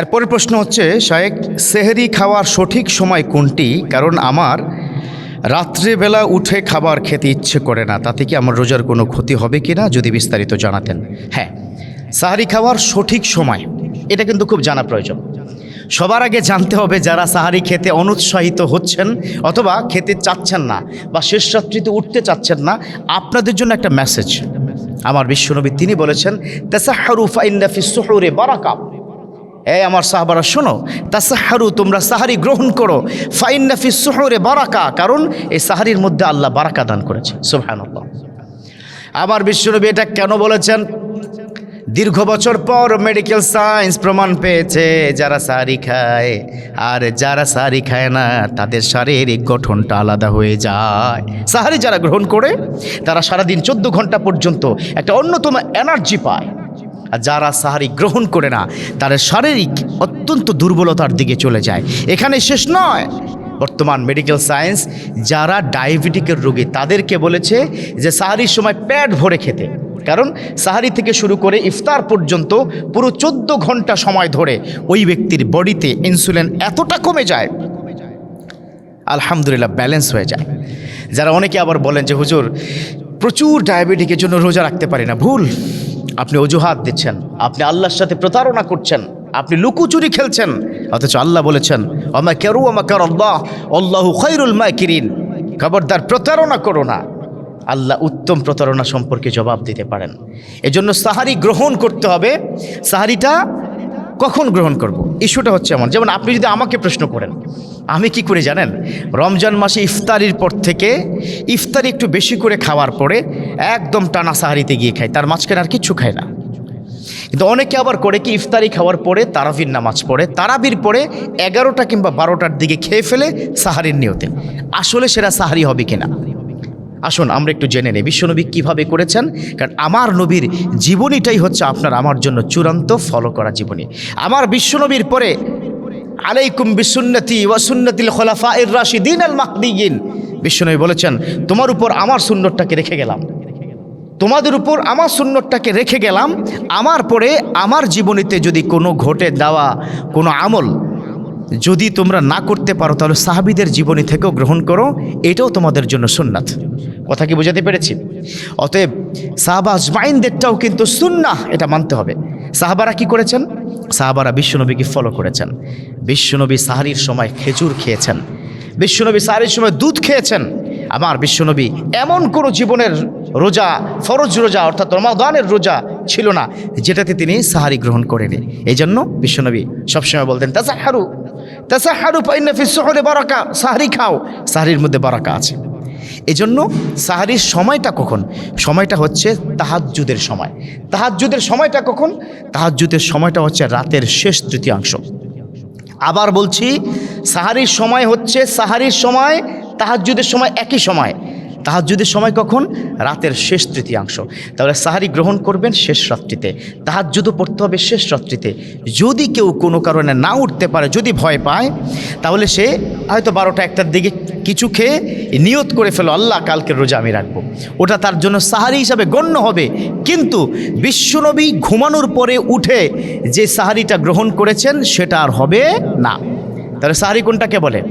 এরপরের প্রশ্ন হচ্ছে শায়েক সেহরি খাওয়ার সঠিক সময় কোনটি? কারণ আমার রাত্রেবেলা উঠে খাবার খেতে ইচ্ছে করে না। তাতে কি আমার রোজার কোনো ক্ষতি হবে কি না? যদি বিস্তারিত জানাতেন। হ্যাঁ সাহারি খাওয়ার সঠিক সময়, এটা কিন্তু খুব জানা প্রয়োজন। সবার আগে জানতে হবে যারা সাহারি খেতে অনুৎসাহিত হচ্ছেন অথবা খেতে চাচ্ছেন না বা শেষ রাত্রিতে উঠতে চাচ্ছেন না, আপনাদের জন্য একটা মেসেজ আমার বিশ্বনবী তিনি বলেছেন তেসাহারুফা ইন্দাফি সুহুরে বারাকা এই আমার সাহাবারা, শোনো তা তাসাহারু, তোমরা সাহারি গ্রহণ করো। ফাইন নাফি সুহরে বারাকা, কারণ এই সাহারির মধ্যে আল্লাহ বারাকা দান করেছে সুবহানাল্লাহ। আমার বিশ্বনবী এটা কেন বলেছেন? দীর্ঘ বছর পর মেডিকেল সায়েন্স প্রমাণ পেয়েছে, যারা সাহারি খায়, আর যারা সাহারি খায় না, তাদের শারীরিক গঠনটা আলাদা হয়ে যায়। সাহারি যারা গ্রহণ করে, তারা সারাদিন চোদ্দ ঘণ্টা পর্যন্ত একটা অন্যতম এনার্জি পায়। আর যারা সাহারি গ্রহণ করে না তারা শারীরিক অত্যন্ত দুর্বলতার দিকে চলে যায়। এখানে শেষ নয়। বর্তমান মেডিকেল সায়েন্স যারা ডায়াবেটিকের রোগী, তাদেরকে বলেছে যে সাহারির সময় পেট ভরে খেতে। কারণ সাহারি থেকে শুরু করে ইফতার পর্যন্ত পুরো চোদ্দ ঘণ্টা সময় ধরে ওই ব্যক্তির বডিতে ইনসুলিন এতটা কমে যায়। আলহামদুলিল্লাহ ব্যালেন্স হয়ে যায়। যারা অনেকে আবার বলেন যে, হুজুর, প্রচুর ডায়াবেটিকের জন্য রোজা রাখতে পারি না, ভুল। আপনি অজুহাত দিচ্ছেন, আপনি আল্লাহর সাথে প্রতারণা করছেন, আপনি লুকুচুরি খেলছেন, অথচ আল্লাহ বলেছেন আমা কেরু আমা কার আল্লাহ আল্লাহ খৈরুল মাকিরিন। খবরদার, প্রতারণা করো না। আল্লাহ উত্তম প্রতারণা সম্পর্কে জবাব দিতে পারেন। এজন্য সাহারি গ্রহণ করতে হবে। সাহারিটা কখন গ্রহণ করব। ইস্যুটা হচ্ছে এমন, যেমন আপনি যদি আমাকে প্রশ্ন করেন, আমি কি করে জানেন? রমজান মাসে ইফতারির পর থেকে ইফতারি একটু বেশি করে খাওয়ার পরে একদম টানা সাহারিতে গিয়ে খায় তার মাঝখানে আর কিছু খায় না। কিন্তু অনেকে আবার করে কি, ইফতারি খাওয়ার পরে তারাবির নামাজ পড়ে, তারাবির পরে এগারোটা কিংবা বারোটার দিকে খেয়ে ফেলে সাহারির নিয়তে। আসলে সেটা সাহারি হবে কিনা? আসুন, আমরা একটু জেনে নেই। বিশ্বনবী কীভাবে করেছেন? কারণ আমার নবীর জীবনীটাই হচ্ছে আপনার আমার জন্য চূড়ান্ত ফলো করা জীবনী। আমার বিশ্বনবীর পরে, আলাইকুম বিসুন্নতি ওয়াসুন্নতিল খোলাফা ইর রাশিদিন আল মাহদিগিন বিশ্বনবী বলেছেন, তোমার উপর আমার সুন্নতটাকে রেখে গেলাম। তোমাদের উপর আমার সুন্নতটাকে রেখে গেলাম। আমার পরে আমার জীবনীতে যদি কোনো ঘটে দেওয়া, কোনো আমল যদি তোমরা না করতে পারো, তাহলে সাহাবিদের জীবনী থেকেও গ্রহণ করো। এটাও তোমাদের জন্য সুন্নাত। কথা কি বোঝাতে পেরেছি? অতএব সাহাবা আজমাইনদেরটাও কিন্তু সুন্নাহ, এটা মানতে হবে। সাহাবারা কি করেছেন? সাহাবারা বিশ্বনবীকে ফলো করেছেন। বিশ্বনবী সাহারির সময় খেজুর খেয়েছেন। বিশ্বনবী সাহারির সময় দুধ খেয়েছেন। আমার বিশ্বনবী এমন কোনো জীবনের রোজা, ফরজ রোজা, অর্থাৎ রমাদানের রোজা ছিল না, যেটাতে তিনি সাহারি গ্রহণ করেনি। এই জন্য বিশ্বনবী সবসময় বলতেন, তাসাহারু তাসাহারু পাইনাফি শহরে বারাকা, সাহারি খাও, সাহারির মধ্যে বারাকা আছে। এজন্য সাহারির সময়টা কখন? সময়টা হচ্ছে তাহাজ্জুদের সময়। তাহাজ্জুদের সময়টা কখন? তাহাজ্জুদের সময়টা হচ্ছে রাতের শেষ তৃতীয়াংশ। আবার বলছি, সাহারির সময় হচ্ছে, সাহারির সময়, তাহাজ্জুদের সময় একই সময়। তাহাজ্জুদের সময় কখন? রাতের শেষ তৃতীয়াংশ। তাহলে সাহারি গ্রহণ করবেন শেষ রাত্রিতে। তাহাজ্জুদও পড়তে হবে শেষ রাত্রিতে। যদি কেউ কোনো কারণে না উঠতে পারে, যদি ভয় পায়, তাহলে সে হয়তো বারোটা একটার দিকে কিছু খেয়ে নিয়ত করে ফেলো, আল্লাহ কালকের রোজা আমি রাখব। ওটা তার জন্য সাহারি হিসাবে গণ্য হবে। কিন্তু বিশ্বনবী ঘুমানোর পরে উঠে যে সাহারিটা গ্রহণ করেছেন, সেটা আর হবে না। তাহলে সাহারি কোনটাকে বলে?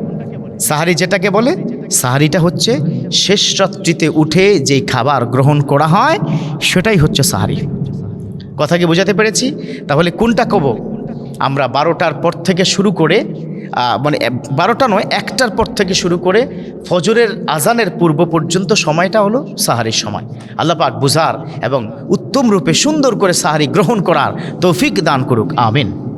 সাহারি যেটাকে বলে? সাহারিটা হচ্ছে শেষ রাত্রিতে উঠে যেই খাবার গ্রহণ করা হয়, সেটাই হচ্ছে সাহারি। কথা কি বোঝাতে পেরেছি? তাহলে কোনটা কব আমরা বারোটার পর থেকে শুরু করে মানে বারোটা নয়, একটার পর থেকে শুরু করে ফজরের আজানের পূর্ব পর্যন্ত সময়টা হলো সাহারির সময়। আল্লাহ পাক বুঝার এবং উত্তম রূপে সুন্দর করে সাহারি গ্রহণ করার তৌফিক দান করুক। আমিন।